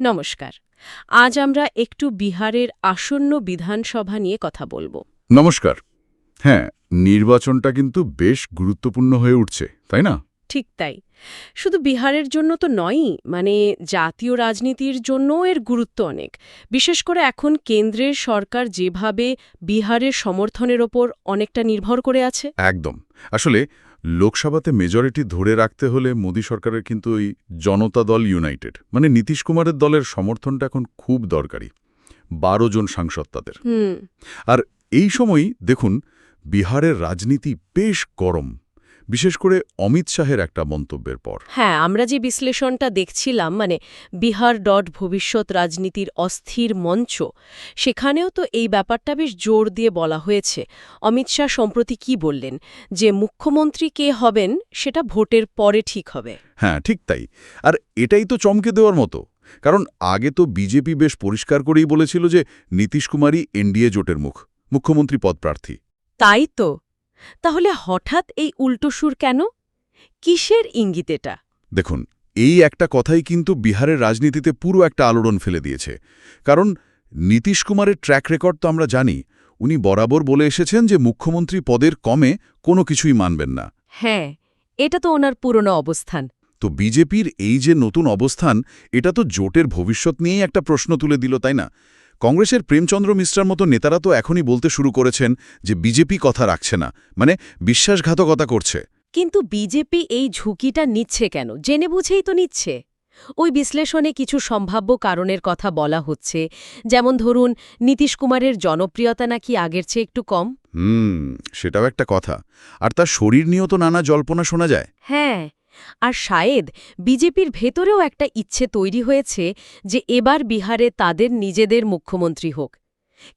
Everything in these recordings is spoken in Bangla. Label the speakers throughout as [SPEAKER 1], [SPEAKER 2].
[SPEAKER 1] নমস্কার। আজ আমরা একটু বিহারের আসন্ন বিধানসভা নিয়ে কথা বলব।
[SPEAKER 2] নমস্কার। হ্যাঁ নির্বাচনটা কিন্তু বেশ গুরুত্বপূর্ণ হয়ে উঠছে তাই না?
[SPEAKER 1] ঠিক তাই। শুধু বিহারের জন্য তো নয়ই মানে জাতীয় রাজনীতির জন্যও এর গুরুত্ব অনেক। বিশেষ করে এখন কেন্দ্রের সরকার যেভাবে বিহারের সমর্থনের ওপর অনেকটা নির্ভর করে আছে।
[SPEAKER 2] একদম। আসলে লোকসভাতে মেজরিটি ধরে রাখতে হলে মোদী সরকারের কিন্তু ওই জনতা দল ইউনাইটেড মানে নীতিশ কুমারের দলের সমর্থনটা এখন খুব দরকারি। বারো জন সাংসদ তাদের। আর এই সময়ই দেখুন বিহারের রাজনীতি বেশ গরম। বিশেষ করে অমিত শাহের একটা মন্তব্যের পর।
[SPEAKER 1] হ্যাঁ আমরা যে বিশ্লেষণটা দেখছিলাম মানে বিহার ডট ভবিষ্যৎ রাজনীতির অস্থির মঞ্চ সেখানেও তো এই ব্যাপারটা বেশ জোর দিয়ে বলা হয়েছে। অমিত শাহ সম্প্রতি কি বললেন? যে মুখ্যমন্ত্রী কে হবেন সেটা ভোটের পরে ঠিক হবে।
[SPEAKER 2] হ্যাঁ ঠিক তাই। আর এটাই তো চমকে দেওয়ার মতো। কারণ আগে তো বিজেপি বেশ পরিষ্কার করেই বলেছিল যে নীতিশ কুমারই এনডিএ জোটের মুখ মুখ্যমন্ত্রী পদপ্রার্থী
[SPEAKER 1] তাই তো। তাহলে হঠাৎ এই উল্টো সুর কেন? কিসের ইঙ্গিত এটা?
[SPEAKER 2] দেখুন এই একটা কথাই কিন্তু বিহারের রাজনীতিতে পুরো একটা আলোড়ন ফেলে দিয়েছে। কারণ নীতিশ কুমারের ট্র্যাক রেকর্ড তো আমরা জানি উনি বরাবর বলে এসেছেন যে মুখ্যমন্ত্রী পদের কমে কোনো কিছুই মানবেন না।
[SPEAKER 1] হ্যাঁ এটা তো ওনার পুরনো অবস্থান।
[SPEAKER 2] তো বিজেপির এই যে নতুন অবস্থান এটা তো জোটের ভবিষ্যৎ নিয়েই একটা প্রশ্ন তুলে দিল তাই না? কংগ্রেসের প্রেমচন্দ্র মিশ্রার মতো নেতারা তো এখনই বলতে শুরু করেছেন যে বিজেপি কথা রাখছে না মানে বিশ্বাসঘাতকতা করছে।
[SPEAKER 1] কিন্তু বিজেপি এই ঝুঁকিটা নিচ্ছে কেন? জেনে বুঝেই তো নিচ্ছে। ওই বিশ্লেষণে কিছু সম্ভাব্য কারণের কথা বলা হচ্ছে। যেমন ধরুন নীতিশ কুমারের জনপ্রিয়তা নাকি আগের চেয়ে একটু কম?
[SPEAKER 2] হুম সেটাও একটা কথা। আর তার শরীর নিয়েও তো নানা জল্পনা শোনা যায়।
[SPEAKER 1] হ্যাঁ আর শায়েদ বিজেপির ভেতরেও একটা ইচ্ছে তৈরি হয়েছে যে এবার বিহারে তাদের নিজেদের মুখ্যমন্ত্রী হোক।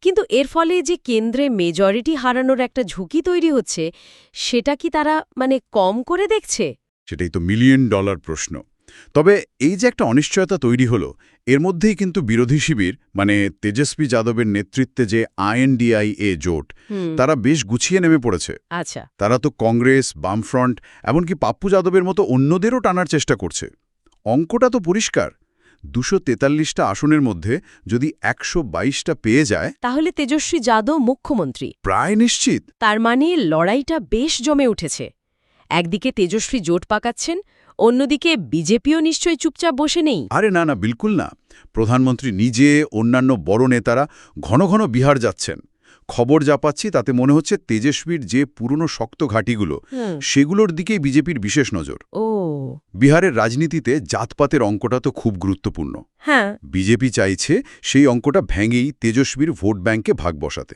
[SPEAKER 1] কিন্তু এর ফলে যে কেন্দ্রে মেজরিটি হারানোর একটা ঝুঁকি তৈরি হচ্ছে, সেটা কি তারা মানে কম করে দেখছে?
[SPEAKER 2] সেটাই তো মিলিয়ন ডলার প্রশ্ন। তবে এই যে একটা অনিশ্চয়তা তৈরি হলো এর মধ্যেই কিন্তু বিরোধী শিবির মানে তেজস্বী যাদবের নেতৃত্বে যে আইএনডিআই এ
[SPEAKER 1] জোট
[SPEAKER 2] তারা বেশ গুছিয়ে নেমে পড়েছে।
[SPEAKER 1] আচ্ছা।
[SPEAKER 2] তারা তো কংগ্রেস বামফ্রন্ট এমনকি পাপ্পু যাদবের মতো অন্যদেরও টানার চেষ্টা করছে। অঙ্কটা তো পরিষ্কার। দুশো তেতাল্লিশটা আসনের মধ্যে যদি একশো বাইশটা পেয়ে যায়
[SPEAKER 1] তাহলে তেজস্বী যাদব মুখ্যমন্ত্রী।
[SPEAKER 2] প্রায় নিশ্চিত।
[SPEAKER 1] তার মানে লড়াইটা বেশ জমে উঠেছে। একদিকে তেজস্বী জোট পাকাচ্ছেন অন্যদিকে বিজেপিও নিশ্চয়ই চুপচাপ বসে নেই।
[SPEAKER 2] আরে না না বিলকুল না। প্রধানমন্ত্রী নিজে অন্যান্য বড় নেতারা ঘন ঘন বিহার যাচ্ছেন। খবর যা পাচ্ছি তাতে মনে হচ্ছে তেজস্বীর যে পুরনো শক্ত ঘাঁটিগুলো। সেগুলোর দিকেই বিজেপির বিশেষ নজর।
[SPEAKER 1] ও।
[SPEAKER 2] বিহারের রাজনীতিতে জাতপাতের অঙ্কটা তো খুব গুরুত্বপূর্ণ।
[SPEAKER 1] হ্যাঁ।
[SPEAKER 2] বিজেপি চাইছে সেই অঙ্কটা ভেঙেই তেজস্বীর ভোট ব্যাংকে ভাগ বসাতে।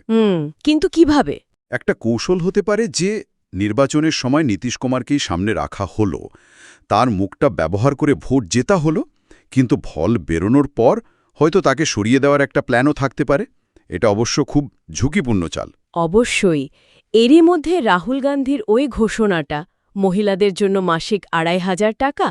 [SPEAKER 1] কিন্তু কীভাবে?
[SPEAKER 2] একটা কৌশল হতে পারে যে নির্বাচনের সময় নীতিশ কুমারকেই সামনে রাখা হলো। তার মুখটা ব্যবহার করে ভোট জেতা হলো কিন্তু ফল বেরোনোর পর হয়তো তাকে সরিয়ে দেওয়ার একটা প্ল্যানও থাকতে পারে। এটা অবশ্য খুব ঝুঁকিপূর্ণ চাল।
[SPEAKER 1] অবশ্যই। এরই মধ্যে রাহুল গান্ধীর ওই ঘোষণাটা মহিলাদের জন্য মাসিক আড়াই হাজার টাকা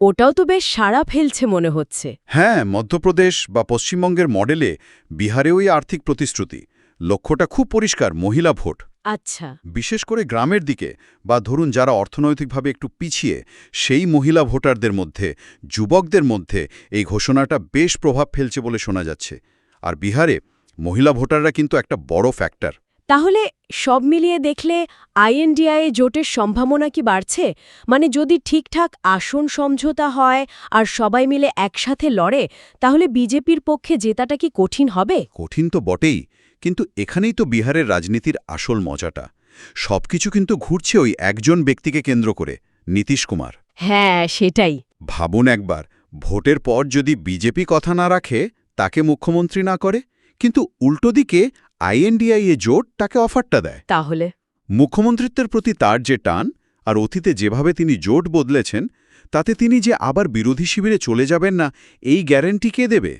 [SPEAKER 1] ওটাও তো বেশ সাড়া ফেলছে মনে হচ্ছে।
[SPEAKER 2] হ্যাঁ মধ্যপ্রদেশ বা পশ্চিমবঙ্গের মডেলে বিহারেও এই আর্থিক প্রতিশ্রুতি। লক্ষ্যটা খুব পরিষ্কার মহিলা ভোট।
[SPEAKER 1] আচ্ছা।
[SPEAKER 2] বিশেষ করে গ্রামের দিকে বা ধরুন যারা অর্থনৈতিকভাবে একটু পিছিয়ে সেই মহিলা ভোটারদের মধ্যে যুবকদের মধ্যে এই ঘোষণাটা বেশ প্রভাব ফেলছে বলে শোনা যাচ্ছে। আর বিহারে মহিলা ভোটাররা কিন্তু একটা বড় ফ্যাক্টর।
[SPEAKER 1] তাহলে সব মিলিয়ে দেখলে আইএনডিআইএ জোটের সম্ভাবনা কি বাড়ছে? মানে যদি ঠিকঠাক আসন সমঝোতা হয় আর সবাই মিলে একসাথে লড়ে তাহলে বিজেপির পক্ষে জেতাটা কি কঠিন হবে?
[SPEAKER 2] কঠিন তো বটেই। কিন্তু এখানেই তো বিহারের রাজনীতির আসল মজাটা। সবকিছু কিন্তু ঘুরছে ওই একজন ব্যক্তিকে কেন্দ্র করে নীতিশ কুমার।
[SPEAKER 1] হ্যাঁ সেটাই।
[SPEAKER 2] ভাবুন একবার ভোটের পর যদি বিজেপি কথা না রাখে তাকে মুখ্যমন্ত্রী না করে কিন্তু উল্টো দিকে আইএনডিআইএ জোট তাকে অফারটা দেয়।
[SPEAKER 1] তাহলে?
[SPEAKER 2] মুখ্যমন্ত্রিত্বের প্রতি তার যে টান আর অতীতে যেভাবে তিনি জোট বদলেছেন তাতে তিনি যে আবার বিরোধী শিবিরে চলে যাবেন না এই গ্যারেন্টি কে দেবে?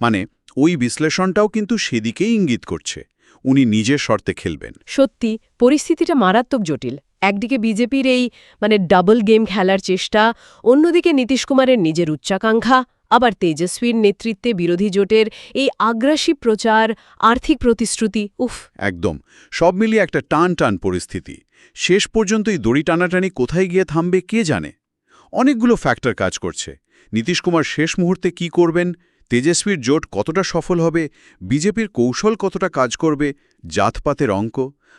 [SPEAKER 2] মানে ওই বিশ্লেষণটাও কিন্তু সেদিকেই ইঙ্গিত করছে। উনি নিজের শর্তে খেলবেন।
[SPEAKER 1] সত্যি পরিস্থিতিটা মারাত্মক জটিল। একদিকে বিজেপির এই মানে ডাবল গেম খেলার চেষ্টা অন্যদিকে নীতিশ কুমারের নিজের উচ্চাকাঙ্ক্ষা আবার তেজস্বীর নেতৃত্বে বিরোধী জোটের এই আগ্রাসী প্রচার আর্থিক প্রতিশ্রুতি উফ।
[SPEAKER 2] একদম। সব মিলিয়ে একটা টান টান পরিস্থিতি। শেষ পর্যন্ত এই দড়ি টানাটানি কোথায় গিয়ে থামবে কে জানে? অনেকগুলো ফ্যাক্টর কাজ করছে। নীতিশ কুমার শেষ মুহূর্তে কি করবেন? তেজস্বীর জোট কতটা সফল হবে বিজেপির কৌশল কতটা কাজ করবে জাতপাতের অঙ্ক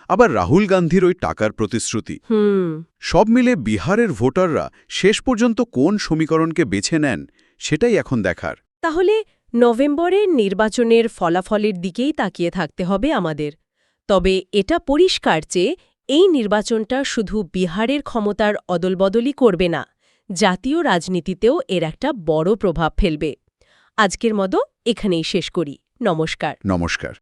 [SPEAKER 2] আবার রাহুল গান্ধীর ওই টাকার প্রতিশ্রুতি।
[SPEAKER 1] হুম।
[SPEAKER 2] সব মিলে বিহারের ভোটাররা শেষ পর্যন্ত কোন সমীকরণকে বেছে নেন সেটাই এখন দেখার।
[SPEAKER 1] তাহলে নভেম্বরের নির্বাচনের ফলাফলের দিকেই তাকিয়ে থাকতে হবে আমাদের। তবে এটা পরিষ্কার যে এই নির্বাচনটা শুধু বিহারের ক্ষমতার অদলবদলই করবে না জাতীয় রাজনীতিতেও এর একটা বড় প্রভাব ফেলবে। আজকের মতো এখানেই শেষ করি। নমস্কার।
[SPEAKER 2] নমস্কার।